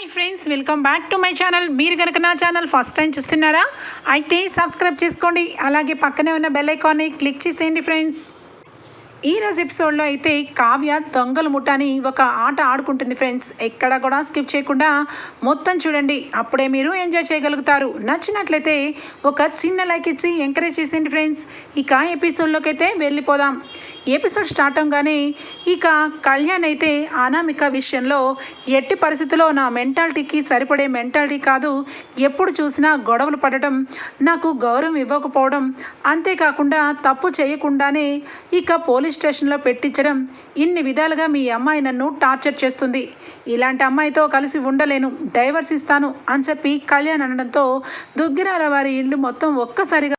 Hi friends welcome back to my channel మీరు కనుక నా ఛానల్ ఫస్ట్ టైం చూస్తున్నారా అయితే సబ్స్క్రైబ్ చేసుకోండి. అలాగే పక్కనే ఉన్న బెల్ ఐకాన్ని క్లిక్ చేసేయండి ఫ్రెండ్స్ ఈ ఎపిసోడ్లో అయితే కావ్య దొంగల ముఠాని ఒక ఆట ఆడుకుంటుంది ఫ్రెండ్స్ ఎక్కడ కూడా స్కిప్ చేయకుండా మొత్తం చూడండి. అప్పుడే మీరు ఎంజాయ్ చేయగలుగుతారు. నచ్చినట్లయితే ఒక చిన్న లైక్ ఇచ్చి ఎంకరేజ్ చేసేయండి ఫ్రెండ్స్ ఇక ఎపిసోడ్లోకి అయితే వెళ్ళిపోదాం. ఎపిసోడ్ స్టార్ట్ అవగానే ఇక కళ్యాణ్ అయితే అనామిక విషయంలో ఎట్టి పరిస్థితుల్లో నా మెంటాలిటీకి సరిపడే మెంటాలిటీ కాదు. ఎప్పుడు చూసినా గొడవలు పడటం నాకు గౌరవం ఇవ్వకపోవడం అంతేకాకుండా తప్పు చేయకుండానే ఇక పోలీస్ స్టేషన్లో పెట్టించడం ఇన్ని విధాలుగా మీ అమ్మాయి నన్ను టార్చర్ చేస్తుంది. ఇలాంటి అమ్మాయితో కలిసి ఉండలేను డైవర్స్ ఇస్తాను అని చెప్పి కళ్యాణ్ అనడంతో దుగ్గిరాల వారి ఇల్లు మొత్తం ఒక్కసారిగా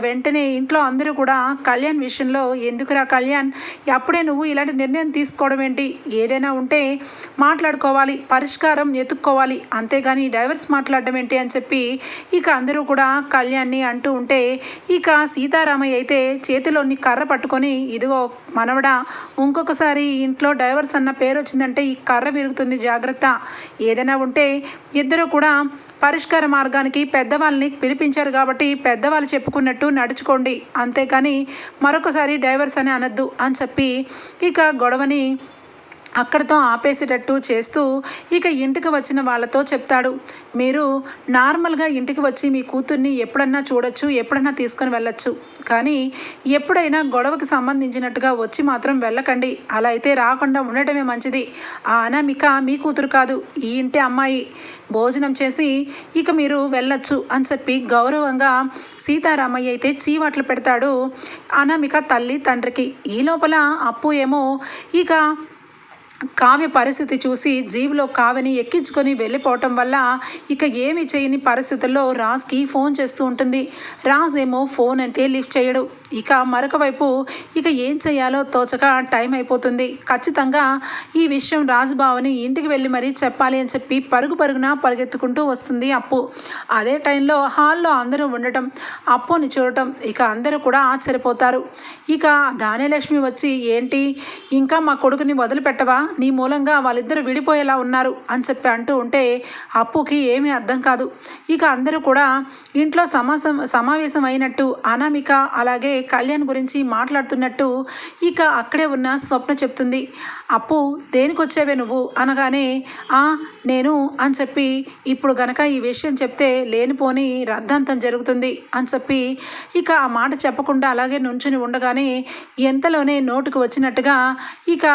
వెంటనే ఇంట్లో అందరూ కూడా కళ్యాణ్ విషయంలో ఎందుకురా కళ్యాణ్? అప్పుడే నువ్వు ఇలాంటి నిర్ణయం తీసుకోవడం ఏంటి? ఏదైనా ఉంటే మాట్లాడుకోవాలి పరిష్కారం ఎత్తుక్కోవాలి అంతేగాని డైవర్స్ మాట్లాడడం ఏంటి అని చెప్పి ఇక అందరూ కూడా కళ్యాణ్ని అంటూ ఉంటే ఇక సీతారామయ్య అయితే చేతిలోని కర్ర పట్టుకొని ఇదిగో మనవడా ఇంకొకసారి ఇంట్లో డైవర్స్ అన్న పేరు వచ్చిందంటే ఈ కర్ర విరుగుతుంది జాగ్రత్త. ఏదైనా ఉంటే ఇద్దరు కూడా పరిష్కార మార్గానికి పెద్దవాళ్ళని పిలిపించారు కాబట్టి పెద్దవాళ్ళు చెప్పుకున్నట్టు నడుచుకోండి. అంతేకాని మరొకసారి డైవర్స్ అని అనద్దు అని చెప్పి ఇక గొడవని అక్కడితో ఆపేసేటట్టు చేస్తూ ఇక ఇంటికి వచ్చిన వాళ్ళతో చెప్తాడు. మీరు నార్మల్గా ఇంటికి వచ్చి మీ కూతుర్ని ఎప్పుడన్నా చూడొచ్చు ఎప్పుడన్నా తీసుకొని వెళ్ళొచ్చు. కానీ ఎప్పుడైనా గొడవకి సంబంధించినట్టుగా వచ్చి మాత్రం వెళ్ళకండి. అలా అయితే రాకుండా ఉండటమే మంచిది. ఆ అనామిక మీ కూతురు కాదు ఈ ఇంటి అమ్మాయి. భోజనం చేసి ఇక మీరు వెళ్ళొచ్చు అని చెప్పి గౌరవంగా సీతారామయ్య అయితే చీవాట్లు పెడతాడు అనామిక తల్లి తండ్రికి. ఈ లోపల అప్పు ఏమో ఇక కావ్య పరిస్థితి చూసి జీవులో కావ్యని ఎక్కించుకొని వెళ్ళిపోవటం వల్ల ఇక ఏమి చేయని పరిస్థితుల్లో రాజ్కి ఫోన్ చేస్తూ ఉంటుంది. రాజ్ ఏమో ఫోన్ అయితే లిఫ్ట్ చేయడు. ఇక మరొక వైపు ఇక ఏం చేయాలో తోచక టైం అయిపోతుంది. ఖచ్చితంగా ఈ విషయం రాజుబావని ఇంటికి వెళ్ళి మరీ చెప్పాలి అని చెప్పి పరుగు పరుగున పరిగెత్తుకుంటూ వస్తుంది అప్పు. అదే టైంలో హాల్లో అందరూ ఉండటం అప్పుని చూడటం ఇక అందరూ కూడా ఆశ్చర్యపోతారు. ఇక ధాన్యలక్ష్మి వచ్చి ఏంటి? ఇంకా మా కొడుకుని వదిలిపెట్టవా? నీ మూలంగా వాళ్ళిద్దరూ విడిపోయేలా ఉన్నారు అని చెప్పి అంటూ ఉంటే అప్పుకి ఏమీ అర్థం కాదు. ఇక అందరూ కూడా ఇంట్లో సమాసం సమావేశం అయినట్టు అనామిక అలాగే కళ్యాణ్ గురించి మాట్లాడుతున్నట్టు ఇక అక్కడే ఉన్న స్వప్న చెప్తుంది. అప్పు దేనికి వచ్చావే నువ్వు? అనగానే "ఆ, నేను అని చెప్పి ఇప్పుడు గనక ఈ విషయం చెప్తే లేనిపోని రద్దాంతం జరుగుతుంది అని చెప్పి ఇక ఆ మాట చెప్పకుండా అలాగే నుంచుని ఉండగానే ఎంతలోనే నోటుకు వచ్చినట్టుగా ఇక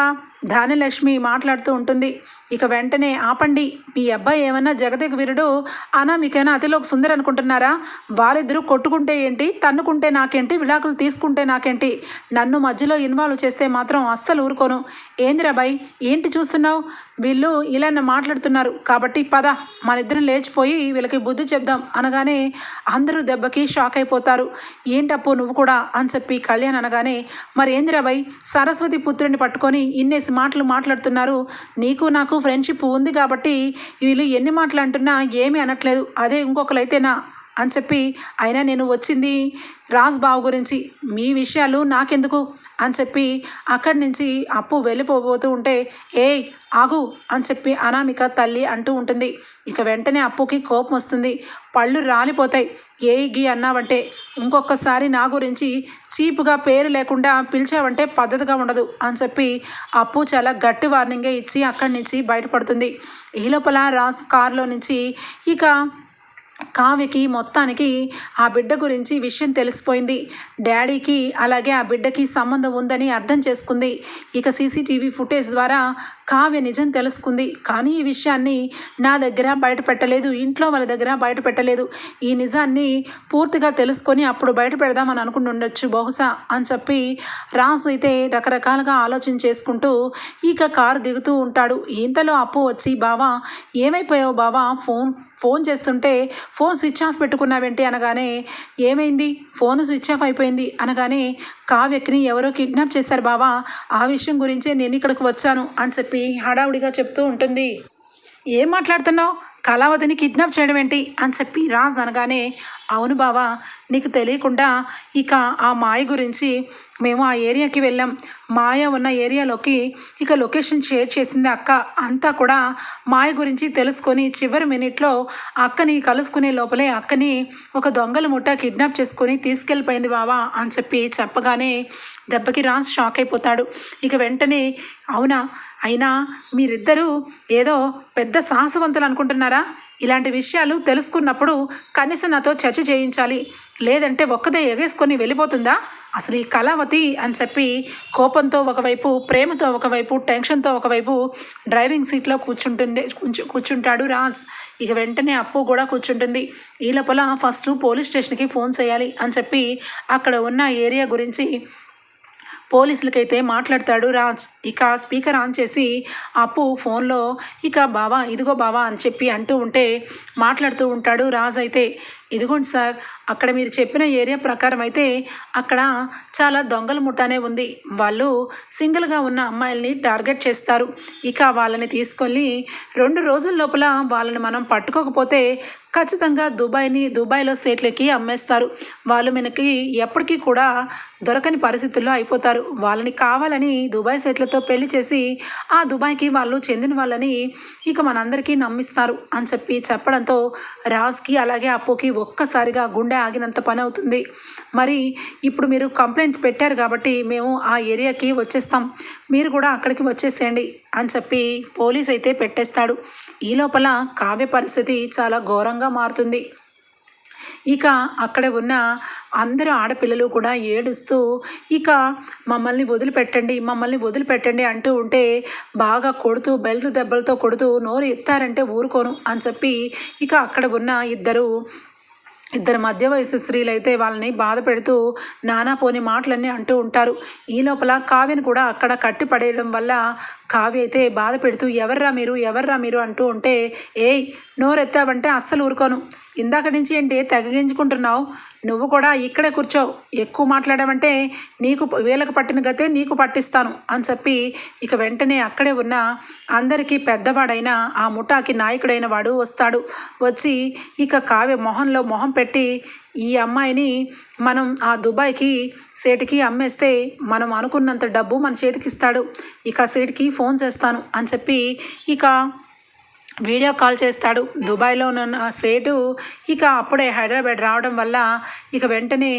ధాన్యలక్ష్మి మాట్లాడుతూ ఉంటుంది. ఇక వెంటనే ఆపండి. మీ అబ్బాయి ఏమన్నా జగదేక వీరుడు అనామికైనా అతిలోకి సుందరి అనుకుంటున్నారా? వారిద్దరూ కొట్టుకుంటే ఏంటి? తన్నుకుంటే నాకేంటి? విడాకులు తీసుకుంటే నాకేంటి? నన్ను మధ్యలో ఇన్వాల్వ్ చేస్తే మాత్రం అస్సలు ఊరుకోను. ఏందిరా బాయ్? ఏంటి చూస్తున్నావు? వీళ్ళు ఇలా మాట్లాడుతున్నారు. కాబట్టి పద మనిద్దరం లేచిపోయి వీళ్ళకి బుద్ధి చెప్దాం అనగానే అందరూ దెబ్బకి షాక్ అయిపోతారు. ఏంటప్పు నువ్వు కూడా? అని చెప్పి కళ్యాణ్ అనగానే మరి ఏందిరా సరస్వతి పుత్రుని పట్టుకొని ఇన్నేసి మాటలు మాట్లాడుతున్నారు. నీకు నాకు ఫ్రెండ్షిప్ ఉంది కాబట్టి వీళ్ళు ఎన్ని మాటలు అంటున్నా ఏమీ అనట్లేదు. అదే ఇంకొకరైతేనా అని చెప్పి అయినా నేను వచ్చింది రాజ్ బాబు గురించి. మీ విషయాలు నాకెందుకు? అని చెప్పి అక్కడి నుంచి అప్పు వెళ్ళిపోబోతూ ఉంటే ఏయ్ ఆగు అని చెప్పి అనామిక తల్లి అంటూ ఉంటుంది. ఇక వెంటనే అప్పుకి కోపం వస్తుంది. పళ్ళు రాలిపోతాయి. ఏ గీ అన్నావంటే ఇంకొకసారి నా గురించి చీపుగా పేరు లేకుండా పిలిచావంటే పద్ధతిగా ఉండదు అని చెప్పి అప్పు చాలా గట్టి వార్నింగే ఇచ్చి అక్కడి నుంచి బయటపడుతుంది. ఈ లోపల రాస్ కారులో నుంచి ఇక కావ్యకి మొత్తానికి ఆ బిడ్డ గురించి విషయం తెలిసిపోయింది. డాడీకి అలాగే ఆ బిడ్డకి సంబంధం ఉందని అర్థం చేసుకుంది. ఇక సీసీటీవీ ఫుటేజ్ ద్వారా కావ్య నిజం తెలుసుకుంది. కానీ ఈ విషయాన్ని నా దగ్గర బయట పెట్టలేదు ఇంట్లో వాళ్ళ దగ్గర బయట పెట్టలేదు ఈ నిజాన్ని పూర్తిగా తెలుసుకొని అప్పుడు బయట పెడదామని అనుకుని ఉండొచ్చు బహుశా అని చెప్పి రాజు అయితే రకరకాలుగా ఆలోచన చేసుకుంటూ ఇక కారు దిగుతూ ఉంటాడు. ఇంతలో అప్పు వచ్చి బావా ఏమైపోయావు బావా? ఫోన్ ఫోన్ చేస్తుంటే ఫోన్ స్విచ్ ఆఫ్ పెట్టుకున్నావేంటి? అనగానే ఏమైంది? ఫోన్ స్విచ్ ఆఫ్ అయిపోయింది. అనగానే కావ్యక్ని ఎవరో కిడ్నాప్ చేశారు బావా. ఆ విషయం గురించే నేను ఇక్కడికి వచ్చాను అని చెప్పి హడావుడిగా చెప్తూ ఉంటుంది. ఏం మాట్లాడుతున్నావు? కళావతిని కిడ్నాప్ చేయడం ఏంటి? అని చెప్పి రాజ్ అనగానే అవును బావా నీకు తెలియకుండా ఇక ఆ మాయ గురించి మేము ఆ ఏరియాకి వెళ్ళాం. మాయ ఉన్న ఏరియాలోకి ఇక లొకేషన్ షేర్ చేసింది అక్క. అంతా కూడా మాయ గురించి తెలుసుకొని చివరి మినిట్లో అక్కని కలుసుకునే లోపలే అక్కని ఒక దొంగల ముఠా కిడ్నాప్ చేసుకొని తీసుకెళ్ళిపోయింది బావా అని చెప్పి చెప్పగానే దెబ్బకి రాజ్ షాక్ అయిపోతాడు. ఇక వెంటనే అవునా? అయినా మీరిద్దరూ ఏదో పెద్ద సాహసవంతులు అనుకుంటున్నారా? ఇలాంటి విషయాలు తెలుసుకున్నప్పుడు కనీసం నాతో చర్చ చేయించాలి. లేదంటే ఒక్కదే ఎగేసుకొని వెళ్ళిపోతుందా? అసలు ఈ కళావతి అని చెప్పి కోపంతో ఒకవైపు ప్రేమతో ఒకవైపు టెన్షన్తో ఒకవైపు డ్రైవింగ్ సీట్లో కూర్చుంటుంది కూర్చు కూర్చుంటాడు రాజ్. ఇక వెంటనే అప్పు కూడా కూర్చుంటుంది. ఈ లోపల ఫస్ట్ పోలీస్ స్టేషన్కి ఫోన్ చేయాలి అని చెప్పి అక్కడ ఉన్న ఏరియా గురించి పోలీసులకైతే మాట్లాడతాడు రాజ్. ఇక స్పీకర్ ఆన్ చేసి అప్పు ఫోన్లో ఇక బావా ఇదిగో బావా అని చెప్పి అంటూ ఉంటే మాట్లాడుతూ ఉంటాడు రాజ్ అయితే. ఇదిగోండి సార్ అక్కడ మీరు చెప్పిన ఏరియా ప్రకారం అయితే అక్కడ చాలా దొంగల ముఠానే ఉంది. వాళ్ళు సింగిల్గా ఉన్న అమ్మాయిల్ని టార్గెట్ చేస్తారు. ఇక వాళ్ళని తీసుకొని రెండు రోజుల లోపల వాళ్ళని మనం పట్టుకోకపోతే ఖచ్చితంగా దుబాయ్ని దుబాయ్లో సేట్లకి అమ్మేస్తారు. వాళ్ళు మనకి ఎప్పటికీ కూడా దొరకని పరిస్థితుల్లో అయిపోతారు. వాళ్ళని కావాలని దుబాయ్ సేట్లతో పెళ్ళి చేసి ఆ దుబాయ్కి వాళ్ళు చెందిన వాళ్ళని ఇక మనందరికీ నమ్మిస్తారు అని చెప్పి చెప్పడంతో రాజ్కి అలాగే అప్పుకి ఒక్కసారిగా గుండె ఆగినంత పని అవుతుంది. మరి ఇప్పుడు మీరు కంప్లైంట్ పెట్టారు కాబట్టి మేము ఆ ఏరియాకి వచ్చేస్తాం. మీరు కూడా అక్కడికి వచ్చేసేయండి అని చెప్పి పోలీస్ అయితే పెట్టేస్తాడు. ఈ లోపల కావ్య పరిస్థితి చాలా ఘోరంగా మారుతుంది. ఇక అక్కడ ఉన్న అందరు ఆడపిల్లలు కూడా ఏడుస్తూ ఇక మమ్మల్ని వదిలిపెట్టండి మమ్మల్ని వదిలిపెట్టండి అంటూ ఉంటే బాగా కొడుతూ బెల్ట్ దెబ్బలతో కొడుతూ నోరు ఎత్తారంటే ఊరుకోను అని చెప్పి ఇక అక్కడ ఉన్న ఇద్దరు ఇద్దరు మధ్య వయసు స్త్రీలు అయితే వాళ్ళని బాధ పెడుతూ నానా పోని మాటలన్నీ అంటూ ఉంటారు. ఈ లోపల కావ్యను కూడా అక్కడ కట్టి పడేయడం వల్ల కావ్య అయితే బాధ పెడుతూ ఎవర్రా మీరు? ఎవర్రా మీరు? అంటూ ఉంటే ఏయ్ నోరెత్తావంటే అస్సలు ఊరుకోను. ఇందాక నుంచి ఏంటి తెగగించుకుంటున్నావు? నువ్వు కూడా ఇక్కడే కూర్చో. ఎక్కువ మాట్లాడామంటే నీకు వీళ్ళకి పట్టిన గతే నీకు పట్టిస్తాను అని చెప్పి ఇక వెంటనే అక్కడే ఉన్న అందరికీ పెద్దవాడైన ఆ ముఠాకి నాయకుడైన వాడు వస్తాడు. వచ్చి ఇక కావ్య మొహంలో మొహం పెట్టి ఈ అమ్మాయిని మనం ఆ దుబాయ్కి సేటికి అమ్మేస్తే మనం అనుకున్నంత డబ్బు మన చేతికి ఇస్తాడు ఇక సేటికి ఫోన్ చేస్తాను అని చెప్పి ఇక వీడియో కాల్ చేస్తాడు. దుబాయ్లో ఉన్న సేటు ఇక అప్పుడే హైదరాబాద్ రావడం వల్ల ఇక వెంటనే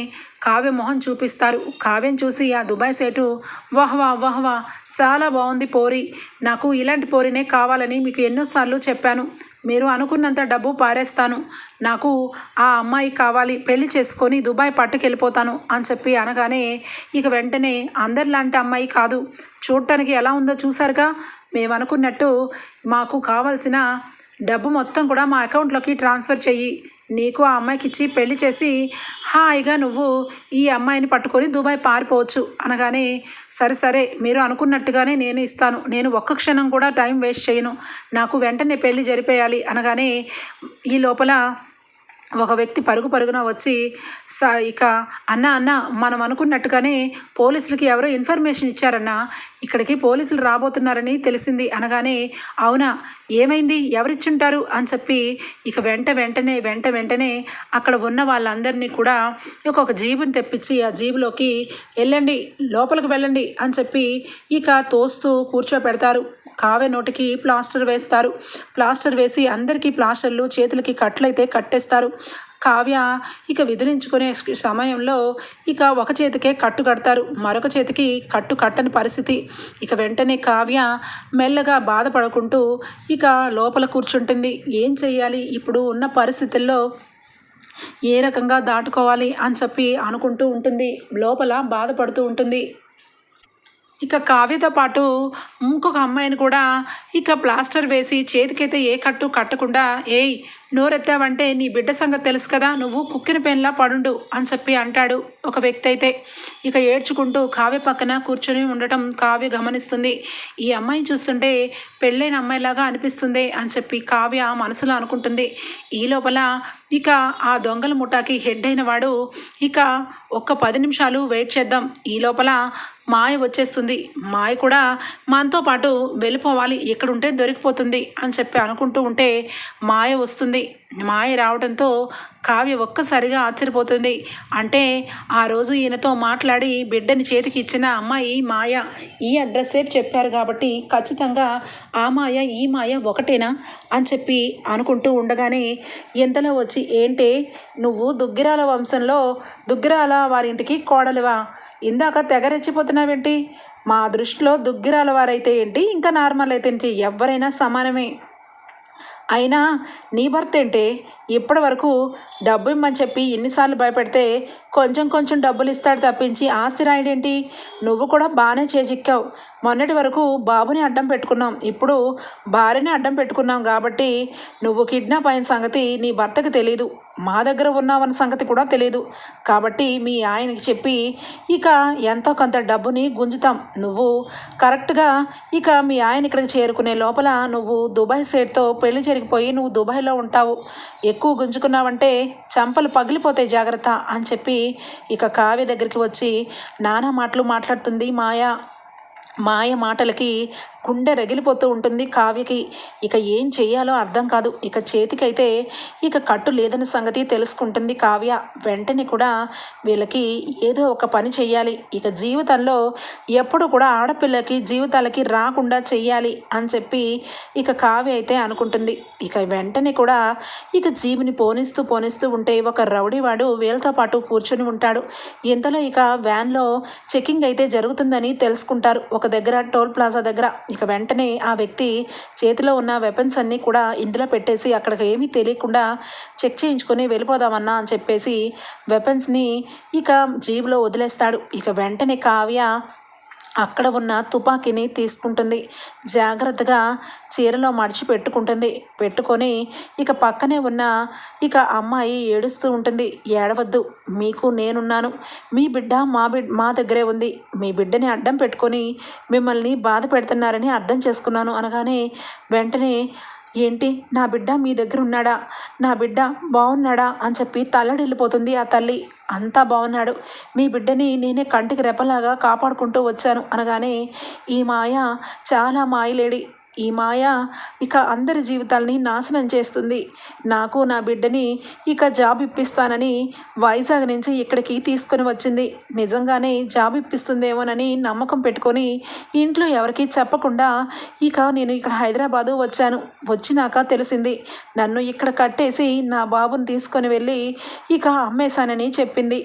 కావ్య మొహం చూపిస్తారు. కావ్యం చూసి ఆ దుబాయ్ సేటు వాహ్వా వాహ్వా చాలా బాగుంది పోరి. నాకు ఇలాంటి పోరినే కావాలని మీకు ఎన్నోసార్లు చెప్పాను. మీరు అనుకున్నంత డబ్బు పారేస్తాను. నాకు ఆ అమ్మాయి కావాలి పెళ్ళి చేసుకొని దుబాయ్ పట్టుకెళ్ళిపోతాను అని చెప్పి అనగానే ఇక వెంటనే అందరిలాంటి అమ్మాయి కాదు. చూడటానికి ఎలా ఉందో చూసారుగా మేము అనుకున్నట్టు మాకు కావాల్సిన డబ్బు మొత్తం కూడా మా అకౌంట్లోకి ట్రాన్స్ఫర్ చెయ్యి నీకు ఆ అమ్మాయికి ఇచ్చి పెళ్ళి చేసి హాయిగా నువ్వు ఈ అమ్మాయిని పట్టుకొని దుబాయ్ పారిపోవచ్చు. అనగానే సరే సరే మీరు అనుకున్నట్టుగానే నేను ఇస్తాను. నేను ఒక్క క్షణం కూడా టైం వేస్ట్ చేయను. నాకు వెంటనే పెళ్ళి జరిపేయాలి. అనగానే ఈ లోపల ఒక వ్యక్తి పరుగు పరుగున వచ్చి స ఇక అన్న అన్న మనం అనుకున్నట్టుగానే పోలీసులకి ఎవరో ఇన్ఫర్మేషన్ ఇచ్చారన్న ఇక్కడికి పోలీసులు రాబోతున్నారని తెలిసింది అనగానే అవునా ఏమైంది? ఎవరిచ్చుంటారు? అని చెప్పి ఇక వెంట వెంటనే వెంట వెంటనే అక్కడ ఉన్న వాళ్ళందరినీ కూడా ఒక జీబుని తెప్పించి ఆ జీబులోకి వెళ్ళండి లోపలికి వెళ్ళండి అని చెప్పి ఇక తోస్తూ కూర్చోపెడతారు కావే నోటికి ప్లాస్టర్ వేస్తారు. ప్లాస్టర్ వేసి అందరికీ ప్లాస్టర్లు చేతులకి కట్లయితే కట్టేస్తారు. కావ్య ఇక విదిలించుకునే సమయంలో ఇక ఒక చేతికే కట్టు కడతారు. మరొక చేతికి కట్టు కట్టని పరిస్థితి. ఇక వెంటనే కావ్య మెల్లగా బాధపడుకుంటూ ఇక లోపల కూర్చుంటుంది. ఏం చెయ్యాలి? ఇప్పుడు ఉన్న పరిస్థితుల్లో ఏ రకంగా దాటుకోవాలి అని చెప్పి అనుకుంటూ ఉంటుంది. లోపల బాధపడుతూ ఉంటుంది. ఇక కావ్యతో పాటు ఇంకొక అమ్మాయిని కూడా ఇక ప్లాస్టర్ వేసి చేతికైతే ఏ కట్టు కట్టకుండా ఏయ్ నోరెత్తావంటే నీ బిడ్డ సంగతి తెలుసు కదా నువ్వు కుక్కిన పెన్లా పడుండు అని చెప్పి అంటాడు ఒక వ్యక్తి అయితే. ఇక ఏడ్చుకుంటూ కావ్య పక్కన కూర్చొని ఉండటం కావ్య గమనిస్తుంది. ఈ అమ్మాయిని చూస్తుంటే పెళ్ళైన అమ్మాయిలాగా అనిపిస్తుంది అని చెప్పి కావ్య మనసులో అనుకుంటుంది. ఈ లోపల ఇక ఆ దొంగల ముఠాకి హెడ్ అయిన వాడు ఇక ఒక్క పది నిమిషాలు వెయిట్ చేద్దాం. ఈ లోపల మాయ వచ్చేస్తుంది. మాయ కూడా మనతో పాటు వెళ్ళిపోవాలి. ఎక్కడుంటే దొరికిపోతుంది అని చెప్పి అనుకుంటూ ఉంటే మాయ వస్తుంది. వస్తుంది. మాయ రావడంతో కావ్య ఒక్కసారిగా ఆశ్చర్యపోతుంది. అంటే ఆ రోజు ఈయనతో మాట్లాడి బిడ్డని చేతికి ఇచ్చిన అమ్మాయి మాయ. ఈ అడ్రస్సే చెప్పారు కాబట్టి ఖచ్చితంగా ఆ మాయ ఈ మాయ ఒకటేనా అని చెప్పి అనుకుంటూ ఉండగానే ఎంతలో వచ్చి ఏంటే నువ్వు దుగ్గిరాల వంశంలో దుగ్గిరాల వారింటికి కోడలివా? ఇందాక తెగ రెచ్చిపోతున్నావేంటి? మా దృష్టిలో దుగ్గిరాల వారైతే ఏంటి? ఇంకా నార్మల్ అయితే ఏంటి? ఎవరైనా సమానమే. అయినా నీ భర్త ఏంటే ఇప్పటి వరకు డబ్బు ఇమ్మని చెప్పి ఎన్నిసార్లు భయపెడితే కొంచెం కొంచెం డబ్బులు ఇస్తాడు తప్పించి ఆస్తి రాయడేంటి? నువ్వు కూడా బాగానే చేజిక్కావు. మొన్నటి వరకు బాబుని అడ్డం పెట్టుకున్నాం. ఇప్పుడు భార్యని అడ్డం పెట్టుకున్నాం కాబట్టి నువ్వు కిడ్నాప్ అయిన సంగతి నీ భర్తకి తెలీదు. మా దగ్గర ఉన్నావన్న సంగతి కూడా తెలియదు కాబట్టి మీ ఆయనకి చెప్పి ఇక ఎంతో కొంత డబ్బుని గుంజుతాం. నువ్వు కరెక్ట్గా ఇక మీ ఆయన ఇక్కడికి చేరుకునే లోపల నువ్వు దుబాయ్ సేట్తో పెళ్ళి జరిగిపోయి నువ్వు దుబాయ్లో ఉంటావు. ఎక్కువ గుంజుకున్నావంటే చంపలు పగిలిపోతాయి జాగ్రత్త అని చెప్పి ఇక కావ్య దగ్గరికి వచ్చి నానా మాటలు మాట్లాడుతుంది మాయా మాయ మాటలకి గుండె రగిలిపోతూ ఉంటుంది. కావ్యకి ఇక ఏం చేయాలో అర్థం కాదు. ఇక చేతికైతే ఇక కట్టు లేదన్న సంగతి తెలుసుకుంటుంది కావ్య. వెంటనే కూడా వీళ్ళకి ఏదో ఒక పని చేయాలి ఇక జీవితంలో ఎప్పుడు కూడా ఆడపిల్లకి జీవితాలకి రాకుండా చెయ్యాలి అని చెప్పి ఇక కావ్య అయితే అనుకుంటుంది. ఇక వెంటనే కూడా ఇక జీవిని పోనిస్తూ పోనిస్తూ ఉంటే ఒక రౌడీవాడు వీళ్ళతో పాటు కూర్చొని ఉంటాడు. ఇంతలో ఇక వ్యాన్లో చెకింగ్ అయితే జరుగుతుందని తెలుసుకుంటారు. ఒక దగ్గర టోల్ ప్లాజా దగ్గర ఇక వెంటనే ఆ వ్యక్తి చేతిలో ఉన్న వెపన్స్ అన్నీ కూడా ఇందులో పెట్టేసి అక్కడికి ఏమీ తెలియకుండా చెక్ చేయించుకొని వెళ్ళిపోదామన్నా అని చెప్పేసి వెపన్స్ని ఇక జీబులో వదిలేస్తాడు. ఇక వెంటనే కావ్య అక్కడ ఉన్న తుపాకీని తీసుకుంటుంది. జాగ్రత్తగా చీరలో మడిచి పెట్టుకుంటుంది. పెట్టుకొని ఇక పక్కనే ఉన్న ఇక అమ్మాయి ఏడుస్తూ ఉంటుంది. ఏడవద్దు మీకు నేనున్నాను. మీ బిడ్డ మా బిడ్ మా దగ్గరే ఉంది. మీ బిడ్డని అడ్డం పెట్టుకొని మిమ్మల్ని బాధ పెడుతున్నారని అర్థం చేసుకున్నాను అనగానే వెంటనే ఏంటి? నా బిడ్డ మీ దగ్గర ఉన్నాడా? నా బిడ్డ బాగున్నాడా అని చెప్పి తల్లడిల్లిపోతుంది ఆ తల్లి. అంతా బాగున్నాడు మీ బిడ్డని నేనే కంటికి రెపలాగా కాపాడుకుంటూ వచ్చాను అనగానే ఈ మాయ చాలా మాయలేడి. ఈ మాయ ఇక అందరి జీవితాల్ని నాశనం చేస్తుంది. నాకు నా బిడ్డని ఇక జాబ్ ఇప్పిస్తానని వైజాగ్ నుంచి ఇక్కడికి తీసుకొని వచ్చింది. నిజంగానే జాబ్ ఇప్పిస్తుందేమోనని నమ్మకం పెట్టుకొని ఇంట్లో ఎవరికి చెప్పకుండా ఇక నేను ఇక్కడ హైదరాబాదు వచ్చాను. వచ్చినాక తెలిసింది. నన్ను ఇక్కడ కట్టేసి నా బాబుని తీసుకొని వెళ్ళి ఇక అమ్మేశానని చెప్పింది.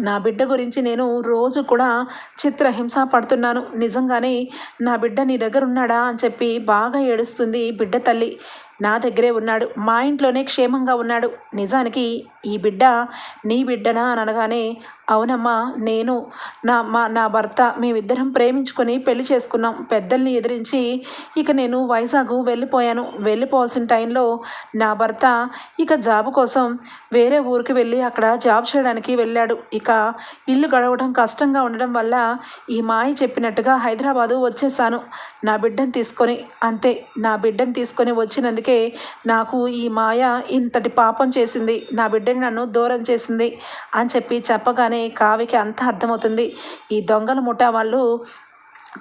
నా బిడ్డ గురించి నేను రోజు కూడా చిత్రహింస పడుతున్నాను. నిజంగానే నా బిడ్డ నీ దగ్గర ఉన్నాడా అని చెప్పి బాగా ఏడుస్తుంది బిడ్డ తల్లి. నా దగ్గరే ఉన్నాడు. మా ఇంట్లోనే క్షేమంగా ఉన్నాడు. నిజానికి ఈ బిడ్డ నీ బిడ్డనా అని అనగానే అవునమ్మా నేను నా మా నా భర్త మేమిద్దరం ప్రేమించుకొని పెళ్ళి చేసుకున్నాం. పెద్దల్ని ఎదిరించి ఇక నేను వైజాగ్ వెళ్ళిపోయాను. వెళ్ళిపోవాల్సిన టైంలో నా భర్త ఇక జాబ్ కోసం వేరే ఊరికి వెళ్ళి అక్కడ జాబ్ చేయడానికి వెళ్ళాడు. ఇక ఇల్లు గడవడం కష్టంగా ఉండడం వల్ల ఈ మాయ చెప్పినట్టుగా హైదరాబాదు వచ్చేసాను. నా బిడ్డను తీసుకొని అంతే నా బిడ్డను తీసుకొని వచ్చినందుకు అందుకే నాకు ఈ మాయ ఇంతటి పాపం చేసింది. నా బిడ్డని నన్ను దూరం చేసింది అని చెప్పి చెప్పగానే కావ్యకి అంతా అర్థమవుతుంది. ఈ దొంగల ముఠా వాళ్ళు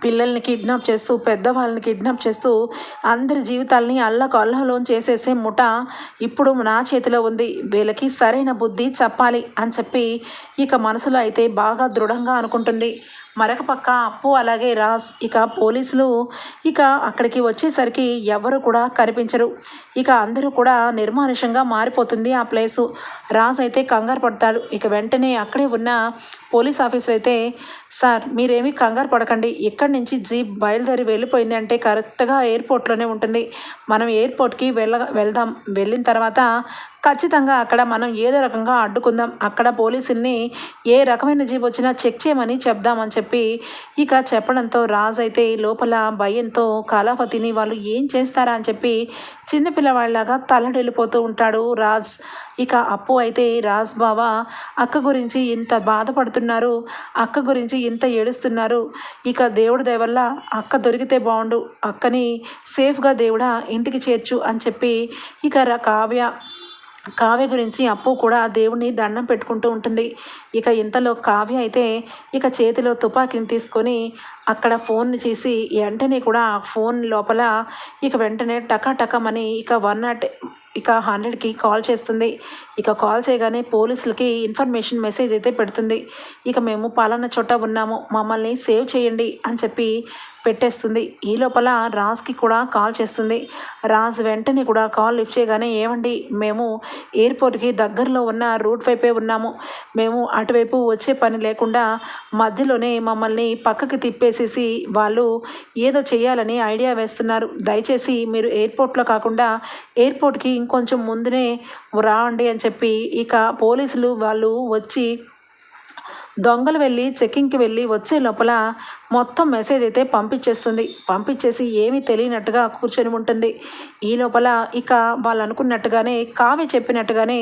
పిల్లల్ని కిడ్నాప్ చేస్తూ పెద్దవాళ్ళని కిడ్నాప్ చేస్తూ అందరి జీవితాలని అల్లకు అల్లహలోం చేసేసే ముఠ ఇప్పుడు నా చేతిలో ఉంది. వీళ్ళకి సరైన బుద్ధి చెప్పాలి అని చెప్పి ఇక మనసులో అయితే బాగా దృఢంగా అనుకుంటుంది. మరొక పక్క అప్పు అలాగే రాస్. ఇక పోలీసులు ఇక అక్కడికి వచ్చేసరికి ఎవరు కూడా కనిపించరు. ఇక అందరూ కూడా నిర్మానుషంగా మారిపోతుంది ఆ ప్లేసు. రాజ్ అయితే కంగారు పడతాడు. ఇక వెంటనే అక్కడే ఉన్న పోలీస్ ఆఫీసర్ అయితే సార్ మీరేమీ కంగారు పడకండి. ఇక్కడి నుంచి జీప్ బయలుదేరి వెళ్ళిపోయింది అంటే కరెక్ట్గా ఎయిర్పోర్ట్లోనే ఉంటుంది. మనం ఎయిర్పోర్ట్కి వెళ్ళ వెళ్దాం. వెళ్ళిన తర్వాత ఖచ్చితంగా అక్కడ మనం ఏదో రకంగా అడ్డుకుందాం. అక్కడ పోలీసుల్ని ఏ రకమైన జీప్ వచ్చినా చెక్ చేయమని చెప్దామని చెప్పి ఇక చెప్పడంతో రాజ్ అయితే లోపల భయంతో కళాపతిని వాళ్ళు ఏం చేస్తారా? అని చెప్పి చిన్నపిల్లవాళ్ళలాగా తల్లడిల్లిపోతూ ఉంటాడు రాజ్. ఇక అప్పు అయితే రాజ్ బావ అక్క గురించి ఇంత బాధపడుతున్నారు అక్క గురించి ఇంత ఏడుస్తున్నారు. ఇక దేవుడి దయవల్ల అక్క దొరికితే బాగుండు అక్కని సేఫ్గా దేవుడా ఇంటికి చేర్చు అని చెప్పి ఇక ర- కావ్య కావ్య గురించి అప్పు కూడా దేవుణ్ణి దండం పెట్టుకుంటూ ఉంటుంది. ఇక ఇంతలో కావ్య అయితే ఇక చేతిలో తుపాకీని తీసుకొని అక్కడ ఫోన్ చేసి వెంటనే కూడా ఫోన్ లోపల ఇక వెంటనే టకాటకమని ఇక వన్ నాట్ ఇక హండ్రెడ్కి కాల్ చేస్తుంది. ఇక కాల్ చేయగానే పోలీసులకి ఇన్ఫర్మేషన్ మెసేజ్ అయితే పెడుతుంది. ఇక మేము పాలన చోట ఉన్నాము మమ్మల్ని సేవ్ చేయండి అని చెప్పి పెట్టేస్తుంది. ఈ లోపల రాజ్కి కూడా కాల్ చేస్తుంది. రాజ్ వెంటనే కూడా కాల్ లిఫ్ట్ చేయగానే ఏమండి మేము ఎయిర్పోర్ట్కి దగ్గరలో ఉన్న రూట్ వైపే ఉన్నాము. మేము అటువైపు వచ్చే పని లేకుండా మధ్యలోనే మమ్మల్ని పక్కకి తిప్పేసేసి వాళ్ళు ఏదో చేయాలని ఐడియా వేస్తున్నారు. దయచేసి మీరు ఎయిర్పోర్ట్లో కాకుండా ఎయిర్పోర్ట్కి ఇంకొంచెం ముందునే రావండి అని చెప్పి ఇక పోలీసులు వాళ్ళు వచ్చి దొంగలు వెళ్ళి చెక్కింగ్కి వెళ్ళి వచ్చే లోపల మొత్తం మెసేజ్ అయితే పంపించేస్తుంది. పంపించేసి ఏమీ తెలియనట్టుగా కూర్చొని ఉంటుంది. ఈ లోపల ఇక వాళ్ళు అనుకున్నట్టుగానే కావ్య చెప్పినట్టుగానే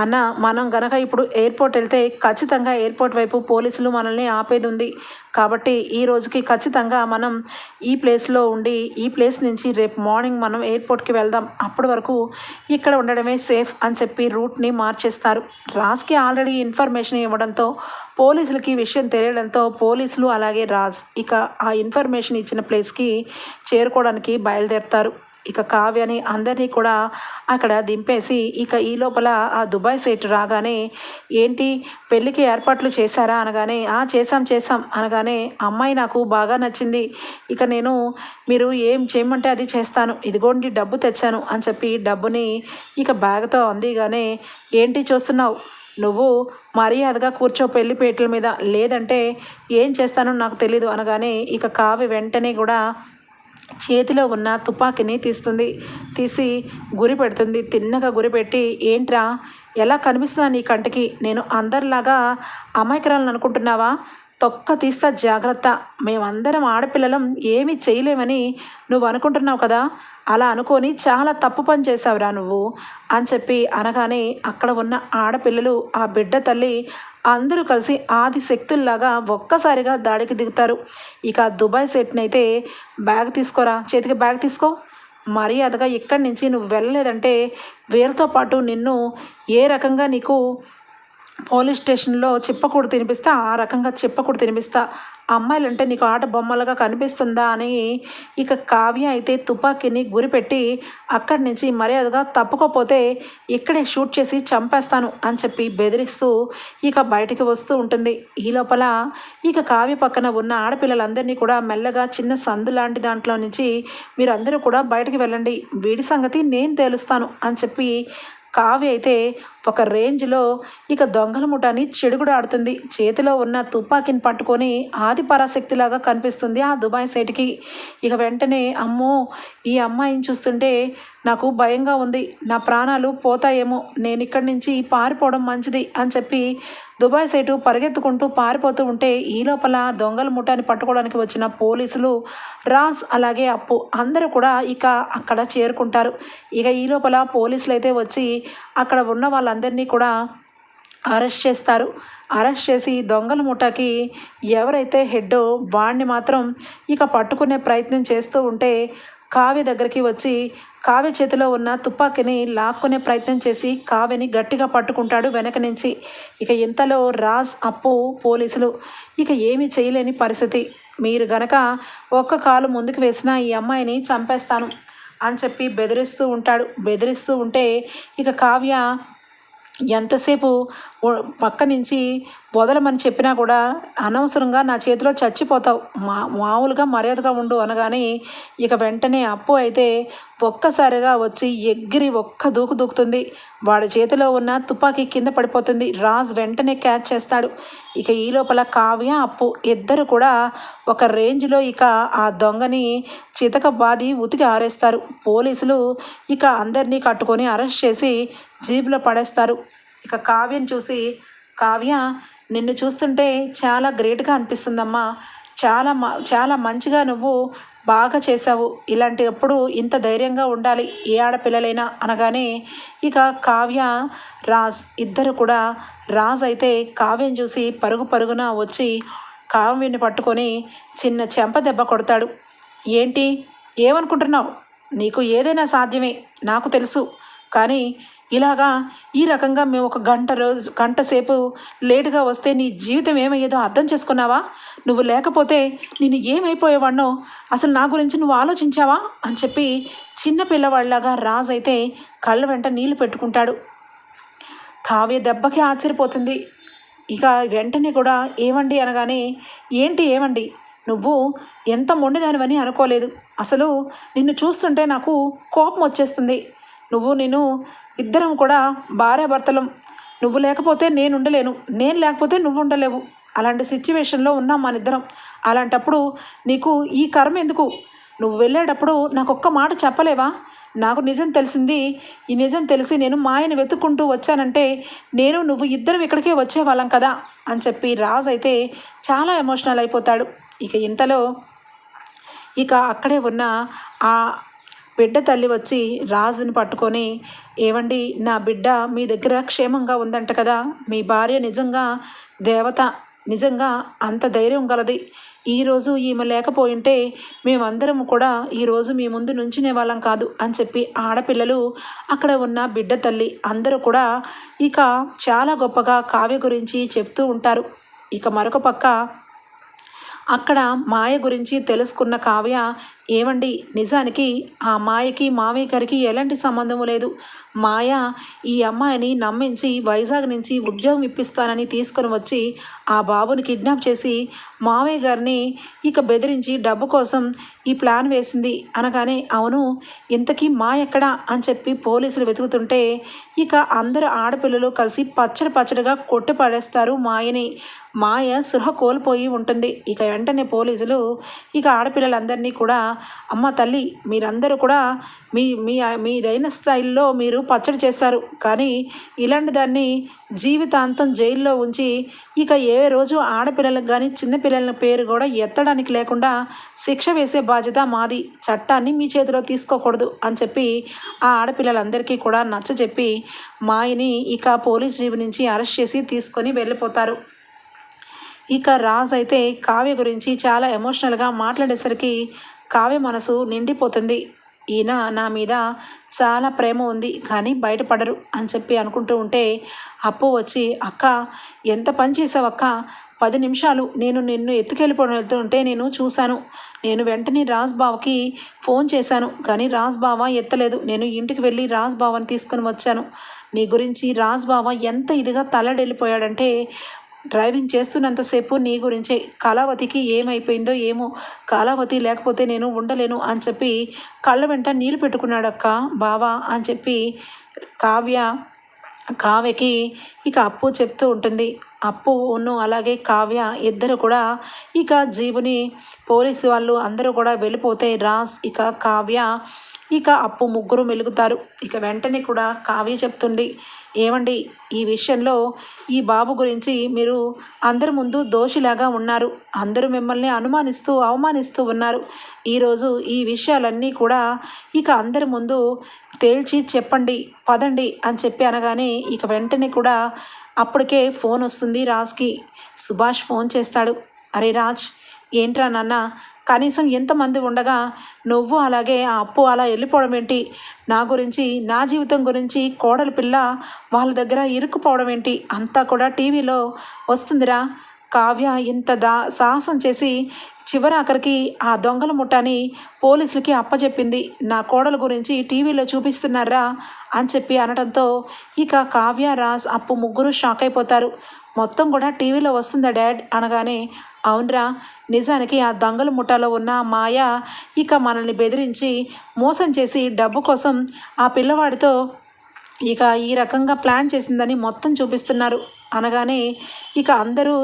అన్న మనం గనక ఇప్పుడు ఎయిర్పోర్ట్ వెళ్తే ఖచ్చితంగా ఎయిర్పోర్ట్ వైపు పోలీసులు మనల్ని ఆపేది ఉంది కాబట్టి ఈ రోజుకి ఖచ్చితంగా మనం ఈ ప్లేస్లో ఉండి ఈ ప్లేస్ నుంచి రేపు మార్నింగ్ మనం ఎయిర్పోర్ట్కి వెళ్దాం. అప్పటి వరకు ఇక్కడ ఉండడమే సేఫ్ అని చెప్పి రూట్ని మార్చేస్తారు. రాజ్కి ఆల్రెడీ ఇన్ఫర్మేషన్ ఇవ్వడంతో పోలీసులకి విషయం తెలియడంతో పోలీసులు అలాగే రాజ్ ఇక ఆ ఇన్ఫర్మేషన్ ఇచ్చిన ప్లేస్కి చేరుకోవడానికి బయలుదేరుతారు. ఇక కావ్యని అందరినీ కూడా అక్కడ దింపేసి ఇక ఈ లోపల ఆ దుబాయ్ సీట్ రాగానే ఏంటి పెళ్ళికి ఏర్పాట్లు చేశారా? అనగానే ఆ చేసాం చేసాం అనగానే అమ్మాయి నాకు బాగా నచ్చింది. ఇక నేను మీరు ఏం చేయమంటే అది చేస్తాను. ఇదిగోండి డబ్బు తెచ్చాను. అని చెప్పి డబ్బుని ఇక బ్యాగ్తో అందిగానే ఏంటి చూస్తున్నావు? నువ్వు మర్యాదగా కూర్చో పెళ్ళిపేటల మీద. లేదంటే ఏం చేస్తానో నాకు తెలీదు. అనగానే ఇక కావ్య వెంటనే కూడా చేతిలో ఉన్న తుపాకీని తీస్తుంది. తీసి గురి పెడుతుంది. తిన్నగా గురి పెట్టి ఏంట్రా? ఎలా కనిపిస్తున్నా నీ కంటికి? నేను అందరిలాగా అమాయకురాలను అనుకుంటున్నావా? తొక్క తీస్తా జాగ్రత్త. మేమందరం ఆడపిల్లలం ఏమీ చేయలేమని నువ్వు అనుకుంటున్నావు కదా? అలా అనుకొని చాలా తప్పు పని చేసావురా నువ్వు అని చెప్పి అనగానే అక్కడ ఉన్న ఆడపిల్లలు ఆ బిడ్డ తల్లి అందరూ కలిసి ఆది శక్తుల్లాగా ఒక్కసారిగా దాడికి దిగుతారు. ఇక దుబాయ్ సెట్ని అయితే బ్యాగ్ తీసుకోరా? చేతికి బ్యాగ్ తీసుకో. మర్యాదగా ఇక్కడి నుంచి నువ్వు వెళ్ళలేదంటే వీరితో పాటు నిన్ను ఏ రకంగా నీకు పోలీస్ స్టేషన్లో చెప్పకూడదు తినిపిస్తా ఆ రకంగా చెప్పకూడదు తినిపిస్తా. అమ్మాయిలంటే నీకు ఆట బొమ్మలుగా కనిపిస్తుందా అని ఇక కావ్య అయితే తుపాకీని గురిపెట్టి అక్కడి నుంచి మర్యాదగా తప్పుకోపోతే ఇక్కడే షూట్ చేసి చంపేస్తాను అని చెప్పి బెదిరిస్తూ ఇక బయటికి వస్తూ ఉంటుంది. ఈ లోపల ఇక కావ్య పక్కన ఉన్న ఆడపిల్లలందరినీ కూడా మెల్లగా చిన్న సందు లాంటి దాంట్లో నుంచి మీరందరూ కూడా బయటికి వెళ్ళండి. వీడి సంగతి నేను తేలుస్తాను అని చెప్పి కావ్య అయితే ఒక రేంజ్లో ఇక దొంగల ముఠాని చెడుగుడు ఆడుతుంది. చేతిలో ఉన్న తుపాకీని పట్టుకొని ఆది పరాశక్తిలాగా కనిపిస్తుంది ఆ దుబాయ్ సైట్కి. ఇక వెంటనే అమ్మో ఈ అమ్మాయిని చూస్తుంటే నాకు భయంగా ఉంది. నా ప్రాణాలు పోతాయేమో. నేను ఇక్కడి నుంచి పారిపోవడం మంచిది అని చెప్పి దుబాయ్ సైటు పరిగెత్తుకుంటూ పారిపోతూ ఉంటే ఈ లోపల దొంగల ముఠాన్ని పట్టుకోవడానికి వచ్చిన పోలీసులు రాజ్ అలాగే అప్పు అందరూ కూడా ఇక అక్కడ చేరుకుంటారు. ఇక ఈ లోపల పోలీసులు అయితే వచ్చి అక్కడ ఉన్న వాళ్ళ వాళ్ళందరినీ కూడా అరెస్ట్ చేస్తారు. అరెస్ట్ చేసి దొంగల ముఠాకి ఎవరైతే హెడ్డో వాడిని మాత్రం ఇక పట్టుకునే ప్రయత్నం చేస్తూ ఉంటే కావ్య దగ్గరికి వచ్చి కావ్య చేతిలో ఉన్న తుపాకీని లాక్కునే ప్రయత్నం చేసి కావ్యని గట్టిగా పట్టుకుంటాడు వెనక నుంచి. ఇక ఇంతలో రాజ్ అప్పు పోలీసులు ఇక ఏమీ చేయలేని పరిస్థితి. మీరు గనక ఒక్క కాలు ముందుకు వేసినా ఈ అమ్మాయిని చంపేస్తాను అని చెప్పి బెదిరిస్తూ ఉంటాడు. బెదిరిస్తూ ఉంటే ఇక కావ్య ఎంతసేపు పక్క నుంచి వదలమని చెప్పినా కూడా అనవసరంగా నా చేతిలో చచ్చిపోతావు. మా మామూలుగా మర్యాదగా ఉండు అనగానే ఇక వెంటనే అప్పు అయితే ఒక్కసారిగా వచ్చి ఎగిరి ఒక్క దూకు దూకుతుంది. వాడి చేతిలో ఉన్న తుపాకీ కింద పడిపోతుంది. రాజ్ వెంటనే క్యాచ్ చేస్తాడు. ఇక ఈ లోపల కావ్య అప్పు ఇద్దరు కూడా ఒక రేంజ్లో ఇక ఆ దొంగని చితక బాది ఉతికి ఆరేస్తారు. పోలీసులు ఇక అందరినీ కట్టుకొని అరెస్ట్ చేసి జీబులో పడేస్తారు. ఇక కావ్యం చూసి కావ్య నిన్ను చూస్తుంటే చాలా గ్రేట్గా అనిపిస్తుందమ్మా. చాలా మ చాలా మంచిగా నువ్వు బాగా చేసావు ఇలాంటి అప్పుడు ఇంత ధైర్యంగా ఉండాలి ఏ ఆడపిల్లలైనా అనగానే ఇక కావ్య రాజ్ ఇద్దరు కూడా రాజ్ అయితే కావ్యం చూసి పరుగు పరుగున వచ్చి కావ్యని పట్టుకొని చిన్న చెంప దెబ్బ కొడతాడు. ఏంటి? ఏమనుకుంటున్నావు? నీకు ఏదైనా సాధ్యమే నాకు తెలుసు. కానీ ఇలాగా ఈ రకంగా మేము ఒక గంట రోజు గంట సేపు లేటుగా వస్తే నీ జీవితం ఏమయ్యేదో అర్థం చేసుకున్నావా? నువ్వు లేకపోతే నేను ఏమైపోయేవాడినో అసలు నా గురించి నువ్వు ఆలోచించావా? అని చెప్పి చిన్న పిల్లవాళ్ళలాగా రాజ్ అయితే కళ్ళ వెంట నీళ్ళు పెట్టుకుంటాడు. కావ్య దెబ్బకి ఆశ్చర్యపోతుంది. ఇక వెంటనే కూడా ఏమండి అనగానే ఏంటి ఏమండి నువ్వు ఎంత మొండిదానివని అనుకోలేదు. అసలు నిన్ను చూస్తుంటే నాకు కోపం వచ్చేస్తుంది. నువ్వు నేను ఇద్దరం కూడా భార్యాభర్తలం. నువ్వు లేకపోతే నేను ఉండలేను నేను లేకపోతే నువ్వు ఉండలేవు అలాంటి సిచ్యువేషన్లో ఉన్నాం మన ఇద్దరం అలాంటప్పుడు నీకు ఈ కర్మ ఎందుకు? నువ్వు వెళ్ళేటప్పుడు నాకు ఒక్క మాట చెప్పలేవా? నాకు నిజం తెలిసింది. ఈ నిజం తెలిసి నేను మా ఆయన వెతుక్కుంటూ వచ్చానంటే నేను నువ్వు ఇద్దరం ఇక్కడికే వచ్చేవాళ్ళం కదా అని చెప్పి రాజ్ అయితే చాలా ఎమోషనల్ అయిపోతాడు. ఇక ఇంతలో ఇక అక్కడే ఉన్న ఆ బిడ్డ తల్లి వచ్చి రాజుని పట్టుకొని ఏవండి నా బిడ్డ మీ దగ్గర క్షేమంగా ఉందంట కదా మీ భార్య నిజంగా దేవత నిజంగా అంత ధైర్యం గలది. ఈరోజు ఈమె లేకపోయింటే మేమందరం కూడా ఈరోజు మీ ముందు నుంచునే వాళ్ళం కాదు అని చెప్పి ఆడపిల్లలు అక్కడ ఉన్న బిడ్డ తల్లి అందరూ కూడా ఇక చాలా గొప్పగా కావ్య గురించి చెప్తూ ఉంటారు. ఇక మరొక పక్క అక్కడ మాయ గురించి తెలుసుకున్న కావ్య ఏమండి నిజానికి ఆ మాయకి మావయ్య గారికి ఎలాంటి సంబంధము లేదు. మాయ ఈ అమ్మాయిని నమ్మించి వైజాగ్ నుంచి ఉద్యోగం ఇప్పిస్తానని తీసుకొని వచ్చి ఆ బాబుని కిడ్నాప్ చేసి మావయ్య గారిని ఇక బెదిరించి డబ్బు కోసం ఈ ప్లాన్ వేసింది. అనగానే అవును ఇంతకీ మా ఎక్కడా? అని చెప్పి పోలీసులు వెతుకుతుంటే ఇక అందరు ఆడపిల్లలు కలిసి పచ్చడి పచ్చడిగా కొట్టి పడేస్తారు మాయని. మాయ సృహ కోల్పోయి ఉంటుంది. ఇక వెంటనే పోలీసులు ఇక ఆడపిల్లలందరినీ కూడా అమ్మ తల్లి మీరందరూ కూడా మీ మీ మీదైన స్టైల్లో మీరు పచ్చడి చేస్తారు. కానీ ఇలాంటి దాన్ని జీవితాంతం జైల్లో ఉంచి ఇక ఏ రోజు ఆడపిల్లలకు కానీ చిన్నపిల్లల పేరు కూడా ఎత్తడానికి లేకుండా శిక్ష వేసే బాధ్యత మాది. చట్టాన్ని మీ చేతిలో తీసుకోకూడదు అని చెప్పి ఆ ఆడపిల్లలందరికీ కూడా నచ్చ చెప్పి మాయని ఇక పోలీస్ జీవి నుంచి అరెస్ట్ చేసి తీసుకొని వెళ్ళిపోతారు. ఇక రాజ్ అయితే కావ్య గురించి చాలా ఎమోషనల్గా మాట్లాడేసరికి కావ్య మనసు నిండిపోతుంది. ఈయన నా మీద చాలా ప్రేమ ఉంది కానీ బయటపడరు అని చెప్పి అనుకుంటూ ఉంటే అప్పు వచ్చి అక్క ఎంత పని చేసావు అక్క పది నిమిషాలు. నేను నిన్ను ఎత్తుకెళ్ళిపోవడం వెళ్తుంటే నేను చూశాను. నేను వెంటనే రాజ్ బావకి ఫోన్ చేశాను కానీ రాజ్ బావ ఎత్తలేదు. నేను ఇంటికి వెళ్ళి రాజ్ బావని తీసుకొని వచ్చాను. నీ గురించి రాజ్ బావ ఎంత ఇదిగా తలడెళ్ళిపోయాడంటే డ్రైవింగ్ చేస్తున్నంతసేపు నీ గురించే కళావతికి ఏమైపోయిందో ఏమో కళావతి లేకపోతే నేను ఉండలేను అని చెప్పి కళ్ళ వెంట నీళ్ళు పెట్టుకున్నాడు అక్క బావా అని చెప్పి కావ్య కావ్యకి ఇక అప్పు చెప్తూ ఉంటుంది. అప్పు ఉన్ను అలాగే కావ్య ఇద్దరు కూడా ఇక జీవుని పోలీసు వాళ్ళు అందరూ కూడా వెళ్ళిపోతే రాస్ ఇక కావ్య ఇక అప్పు ముగ్గురు మెలుగుతారు. ఇక వెంటనే కూడా కావ్య చెప్తుంది. ఏమండి ఈ విషయంలో ఈ బాబు గురించి మీరు అందరి ముందు దోషిలాగా ఉన్నారు. అందరూ మిమ్మల్ని అనుమానిస్తూ అవమానిస్తూ ఉన్నారు. ఈరోజు ఈ విషయాలన్నీ కూడా ఇక అందరి ముందు తేల్చి చెప్పండి పదండి అని చెప్పి అనగానే ఇక వెంటనే కూడా అప్పటికే ఫోన్ వస్తుంది రాజ్కి. సుభాష్ ఫోన్ చేస్తాడు. అరే రాజ్ ఏంట్రా నాన్న కనీసం ఎంతమంది ఉండగా నువ్వు అలాగే ఆ అప్పు అలా వెళ్ళిపోవడం ఏంటి? నా గురించి నా జీవితం గురించి కోడలి పిల్ల వాళ్ళ దగ్గర ఇరుక్కుపోవడం ఏంటి? అంతా కూడా టీవీలో వస్తుందిరా. కావ్య ఇంత దా సాహసం చేసి చివరాఖరికి ఆ దొంగల ముఠాని పోలీసులకి అప్పచెప్పింది నా కోడల గురించి టీవీలో చూపిస్తున్నారా అని చెప్పి అనడంతో ఇక కావ్య రాజ్ అప్పు ముగ్గురు షాక్ అయిపోతారు. మొత్తం కూడా టీవీలో వస్తుందా డాడ్? అనగానే అవునరా నిజానికి ఆ దొంగల ముఠాలో ఉన్న మాయ ఇక మనల్ని బెదిరించి మోసం చేసి డబ్బు కోసం ఆ పిల్లవాడితో ఇక ఈ రకంగా ప్లాన్ చేసిందని మొత్తం చూపిస్తున్నారు. అనగానే ఇక అందరూ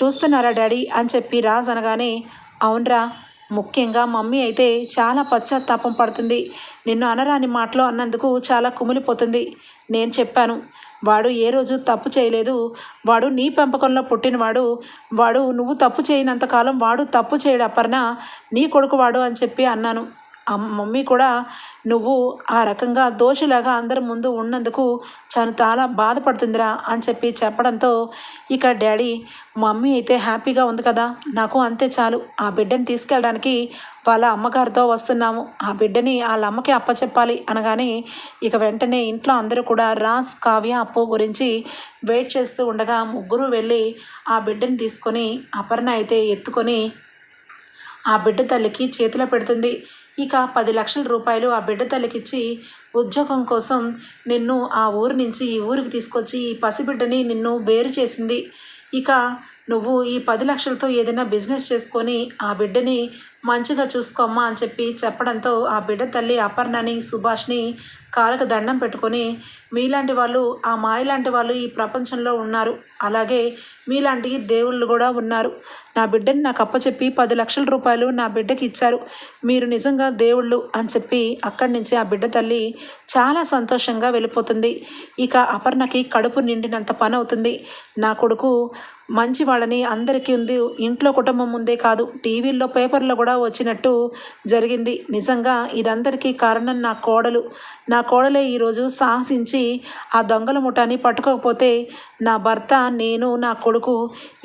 చూస్తున్నారా డాడీ అని చెప్పి రాజ్ అనగానే అవునరా ముఖ్యంగా మమ్మీ అయితే చాలా పశ్చాత్తాపం పడుతుంది. నిన్ను అనరాని మాటలు అన్నందుకు చాలా కుమిలిపోతుంది. నేను చెప్పాను వాడు ఏ రోజు తప్పు చేయలేదు. వాడు నీ పెంపకంలో పుట్టినవాడు. వాడు నువ్వు తప్పు చేయనంతకాలం వాడు తప్పు చేయడు అపర్ణ. నీ కొడుకు వాడు అని చెప్పి అన్నాను. మమ్మీ కూడా నువ్వు ఆ రకంగా దోషిలాగా అందరి ముందు ఉన్నందుకు చాలా చాలా బాధపడుతుందిరా అని చెప్పి చెప్పడంతో ఇక డాడీ మమ్మీ అయితే హ్యాపీగా ఉంది కదా. నాకు అంతే చాలు. ఆ బిడ్డని తీసుకెళ్ళడానికి వాళ్ళ అమ్మగారితో వస్తున్నాము. ఆ బిడ్డని వాళ్ళ అమ్మకి అప్పచెప్పాలి అనగానే ఇక వెంటనే ఇంట్లో అందరూ కూడా రాస్ కావ్య అప్పు గురించి వెయిట్ చేస్తూ ఉండగా ముగ్గురు వెళ్ళి ఆ బిడ్డని తీసుకొని అపర్ణ అయితే ఎత్తుకొని ఆ బిడ్డ తల్లికి చేతిలో పెడుతుంది. ఇక పది లక్షల రూపాయలు ఆ బిడ్డ తల్లికిచ్చి ఉద్యోగం కోసం నిన్ను ఆ ఊరు నుంచి ఈ ఊరికి తీసుకొచ్చి ఈ పసిబిడ్డని నిన్ను వేరు చేసింది. ఇక నువ్వు ఈ పది లక్షలతో ఏదైనా బిజినెస్ చేసుకొని ఆ బిడ్డని మంచిగా చూసుకోమ్మా అని చెప్పి చెప్పడంతో ఆ బిడ్డ తల్లి అపర్ణని సుభాష్ని కాలకు దండం పెట్టుకొని మీలాంటి వాళ్ళు ఆ మాయలాంటి వాళ్ళు ఈ ప్రపంచంలో ఉన్నారు. అలాగే మీలాంటి దేవుళ్ళు కూడా ఉన్నారు. నా బిడ్డని నాకు అప్పచెప్పి పది లక్షల రూపాయలు నా బిడ్డకి ఇచ్చారు. మీరు నిజంగా దేవుళ్ళు అని చెప్పి అక్కడి నుంచి ఆ బిడ్డ తల్లి చాలా సంతోషంగా వెళ్ళిపోతుంది. ఇక అపర్ణకి కడుపు నిండినంత పని అవుతుంది. నా కొడుకు మంచి వాళ్ళని అందరికీ ఉంది. ఇంట్లో కుటుంబం ముందే కాదు. టీవీల్లో పేపర్లో కూడా వచ్చినట్టు జరిగింది. నిజంగా ఇదందరికీ కారణం నా కోడలు. నా కోడలే ఈరోజు సాహసించి ఆ దొంగల ముఠాన్ని పట్టుకోకపోతే నా భర్త నేను నా కొడుకు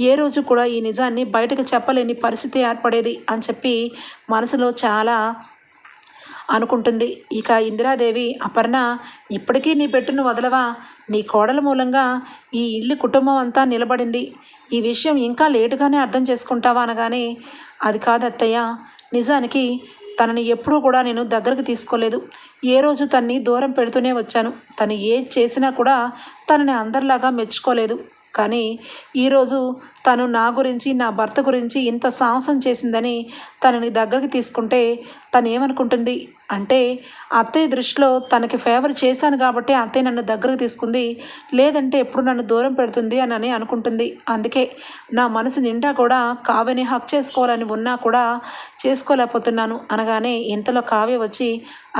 ఏ రోజు కూడా ఈ నిజాన్ని బయటకు చెప్పలేని పరిస్థితి ఏర్పడేది అని చెప్పి మనసులో చాలా అనుకుంటుంది. ఇక ఇందిరాదేవి అపర్ణ ఇప్పటికీ నీ పెట్టును వదలవా? నీ కోడల మూలంగా ఈ ఇల్లు కుటుంబం అంతా నిలబడింది. ఈ విషయం ఇంకా లేటుగానే అర్థం చేసుకుంటావా అనగానే అది కాదు అత్తయ్య నిజానికి తనని ఎప్పుడూ కూడా నేను దగ్గరకు తీసుకోలేదు. ఏ రోజు తన్ని దూరం పెడుతూనే వచ్చాను. తను ఏది చేసినా కూడా తనని అందరిలాగా మెచ్చుకోలేదు. కానీ ఈరోజు తను నా గురించి నా భర్త గురించి ఇంత సాహసం చేసిందని తనని దగ్గరికి తీసుకుంటే తను ఏమనుకుంటుంది అంటే అత్తయ్య దృష్టిలో తనకి ఫేవర్ చేశాను కాబట్టి అత్తయ్య నన్ను దగ్గరకు తీసుకుంది. లేదంటే ఎప్పుడు నన్ను దూరం పెడుతుంది అని అని అనుకుంటుంది. అందుకే నా మనసు నిండా కూడా కావ్యని హక్ చేసుకోవాలని ఉన్నా కూడా చేసుకోలేకపోతున్నాను. అనగానే ఇంతలో కావ్య వచ్చి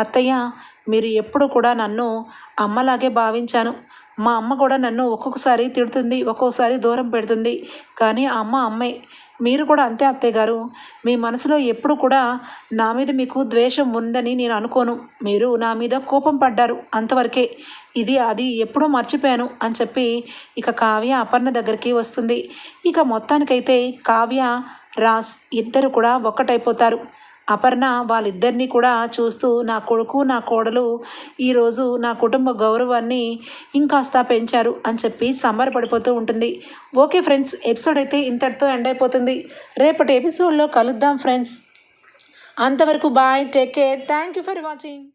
అత్తయ్య మీరు ఎప్పుడు కూడా నన్ను అమ్మలాగే భావించాను. మా అమ్మ కూడా నన్ను ఒక్కొక్కసారి తిడుతుంది ఒక్కొక్కసారి దూరం పెడుతుంది. కానీ ఆ అమ్మ అమ్మే మీరు కూడా అంతే అత్తయ్య గారు. మీ మనసులో ఎప్పుడు కూడా నా మీద మీకు ద్వేషం ఉందని నేను అనుకోను. మీరు నా మీద కోపం పడ్డారు అంతవరకే. ఇది అది ఎప్పుడో మర్చిపోయాను అని చెప్పి ఇక కావ్య అపర్ణ దగ్గరికి వస్తుంది. ఇక మొత్తానికైతే కావ్య రాస్ ఇద్దరు కూడా ఒక్కటైపోతారు. అపర్ణ వాళ్ళిద్దరినీ కూడా చూస్తూ నా కొడుకు నా కోడలు ఈరోజు నా కుటుంబ గౌరవాన్ని ఇంకాస్త పెంచారు అని చెప్పి సంబరపడిపోతూ ఉంటుంది. ఓకే ఫ్రెండ్స్ ఎపిసోడ్ అయితే ఇంతటితో ఎండ్ అయిపోతుంది. రేపటి ఎపిసోడ్లో కలుద్దాం ఫ్రెండ్స్. అంతవరకు bye take care. Thank you for watching.